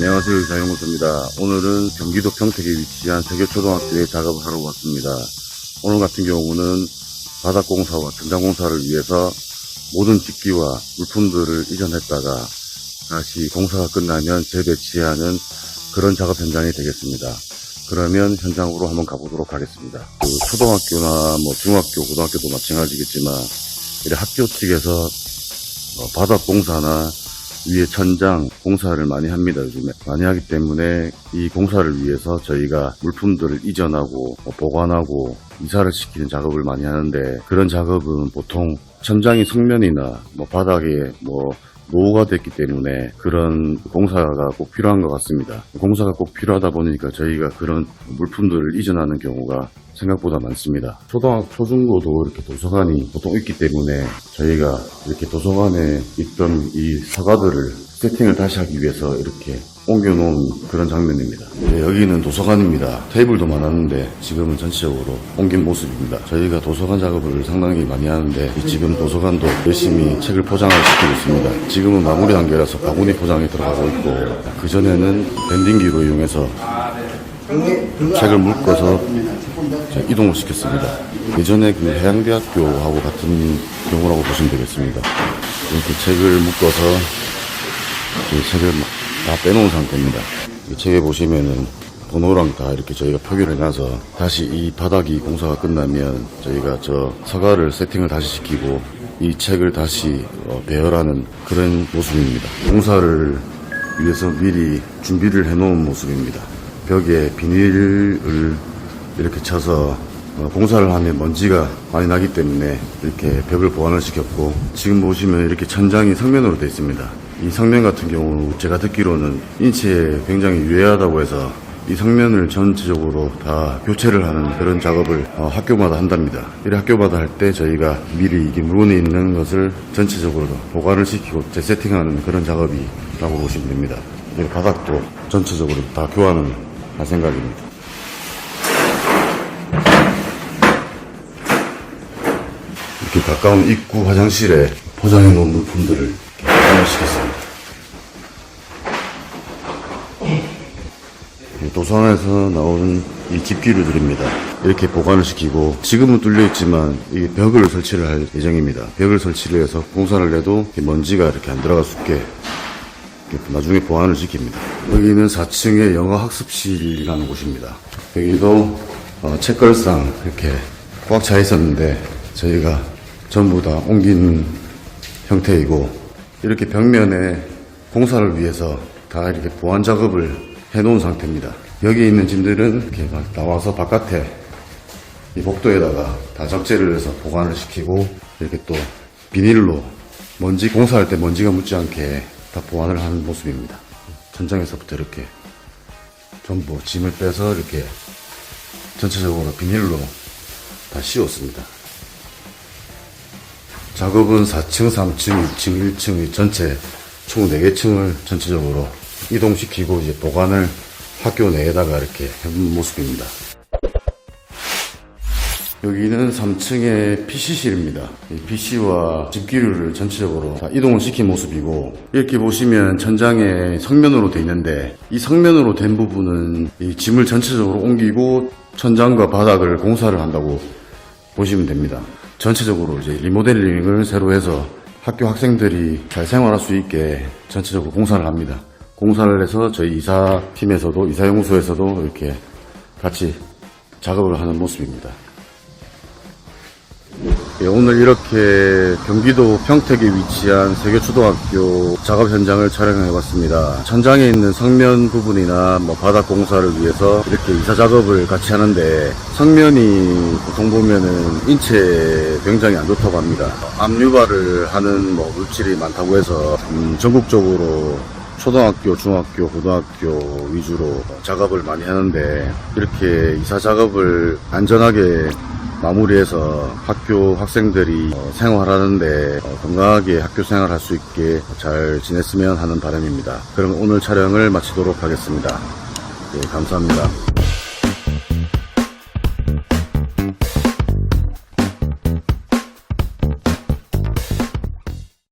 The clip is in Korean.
안녕하세요. 이사영구입니다. 오늘은 경기도 평택에 위치한 세계초등학교에 작업을 하러 왔습니다. 오늘 같은 경우는 바닥공사와 천장공사를 위해서 모든 집기와 물품들을 이전했다가 다시 공사가 끝나면 재배치하는 그런 작업 현장이 되겠습니다. 그러면 현장으로 한번 가보도록 하겠습니다. 그 초등학교나 뭐 중학교 고등학교도 마찬가지겠지만 학교 측에서 어, 바닥 공사나 위에 천장 공사를 많이 합니다 요즘에 많이 하기 때문에 이 공사를 위해서 저희가 물품들을 이전하고 뭐 보관하고 이사를 시키는 작업을 많이 하는데 그런 작업은 보통 천장이 성면이나 뭐 바닥에 뭐 노후가 됐기 때문에 그런 공사가 꼭 필요한 것 같습니다. 공사가 꼭 필요하다 보니까 저희가 그런 물품들을 이전하는 경우가 생각보다 많습니다. 초등학, 초중고도 이렇게 도서관이 보통 있기 때문에 저희가 이렇게 도서관에 있던 이 사과들을 세팅을 다시 하기 위해서 이렇게 옮겨놓은 그런 장면입니다. 네, 여기는 도서관입니다. 테이블도 많았는데 지금은 전체적으로 옮긴 모습입니다. 저희가 도서관 작업을 상당히 많이 하는데 지금 도서관도 열심히 책을 포장을 시키고 있습니다. 지금은 마무리 단계라서 바구니 포장에 들어가고 있고 그전에는 밴딩기로 이용해서 책을 묶어서 자, 이동을 시켰습니다. 예전에 그 해양대학교하고 같은 경우라고 보시면 되겠습니다. 이렇게 책을 묶어서 이 책을 막다 빼놓은 상태입니다. 이 책에 보시면은 번호랑 다 이렇게 저희가 표기를 해놔서 다시 이 바닥이 공사가 끝나면 저희가 저 서가를 세팅을 다시 시키고 이 책을 다시 어, 배열하는 그런 모습입니다. 공사를 위해서 미리 준비를 해놓은 모습입니다. 벽에 비닐을 이렇게 쳐서 어, 공사를 하면 먼지가 많이 나기 때문에 이렇게 벽을 보완을 시켰고 지금 보시면 이렇게 천장이 성면으로 되어 있습니다. 이 성면 같은 경우 제가 듣기로는 인체에 굉장히 유해하다고 해서 이 성면을 전체적으로 다 교체를 하는 그런 작업을 어, 학교마다 한답니다. 이 학교마다 할 때 저희가 미리 이게 물건에 있는 것을 전체적으로 보관을 시키고 재세팅하는 그런 작업이라고 보시면 됩니다. 이 바닥도 전체적으로 다 교환을 할 생각입니다. 이렇게 가까운 입구 화장실에 포장해 놓은 물품들을 이렇게 포장을 시켰습니다. 이 도서관에서 나오는 이 집기류들입니다. 이렇게 보관을 시키고 지금은 뚫려 있지만 이 벽을 설치를 할 예정입니다. 벽을 설치를 해서 공사를 해도 먼지가 이렇게 안 들어갈 수 있게 나중에 보완을 시킵니다. 여기는 4층의 영어 학습실이라는 곳입니다. 여기도 어, 책걸상 이렇게 꽉 차 있었는데 저희가 전부 다 옮긴 형태이고 이렇게 벽면에 공사를 위해서 다 이렇게 보완 작업을 해놓은 상태입니다. 여기 있는 짐들은 이렇게 막 나와서 바깥에 이 복도에다가 다 적재를 해서 보관을 시키고 이렇게 또 비닐로 먼지 공사할 때 먼지가 묻지 않게 다 보완을 하는 모습입니다. 천장에서부터 이렇게 전부 짐을 빼서 이렇게 전체적으로 비닐로 다 씌웠습니다. 작업은 4층, 3층, 2층, 1층 전체 총 4개 층을 전체적으로 이동시키고 이제 보관을 학교 내에다가 이렇게 해본 모습입니다. 여기는 3층의 PC실입니다. PC와 집기류를 전체적으로 다 이동을 시킨 모습이고 이렇게 보시면 천장에 성면으로 되어 있는데 이 성면으로 된 부분은 이 짐을 전체적으로 옮기고 천장과 바닥을 공사를 한다고 보시면 됩니다. 전체적으로 이제 리모델링을 새로 해서 학교 학생들이 잘 생활할 수 있게 전체적으로 공사를 합니다. 공사를 해서 저희 이사팀에서도 이사연구소에서도 이렇게 같이 작업을 하는 모습입니다. 예, 오늘 이렇게 경기도 평택에 위치한 세계초등학교 작업 현장을 촬영해 봤습니다. 천장에 있는 성면 부분이나 뭐 바닥 공사를 위해서 이렇게 이사 작업을 같이 하는데 성면이 보통 보면은 인체에 굉장히 안 좋다고 합니다. 암 유발을 하는 뭐 물질이 많다고 해서 음, 전국적으로 초등학교, 중학교, 고등학교 위주로 작업을 많이 하는데 이렇게 이사 작업을 안전하게 마무리해서 학교 학생들이 어, 생활하는데 어, 건강하게 학교 생활할 수 있게 잘 지냈으면 하는 바람입니다. 그럼 오늘 촬영을 마치도록 하겠습니다. 예, 감사합니다.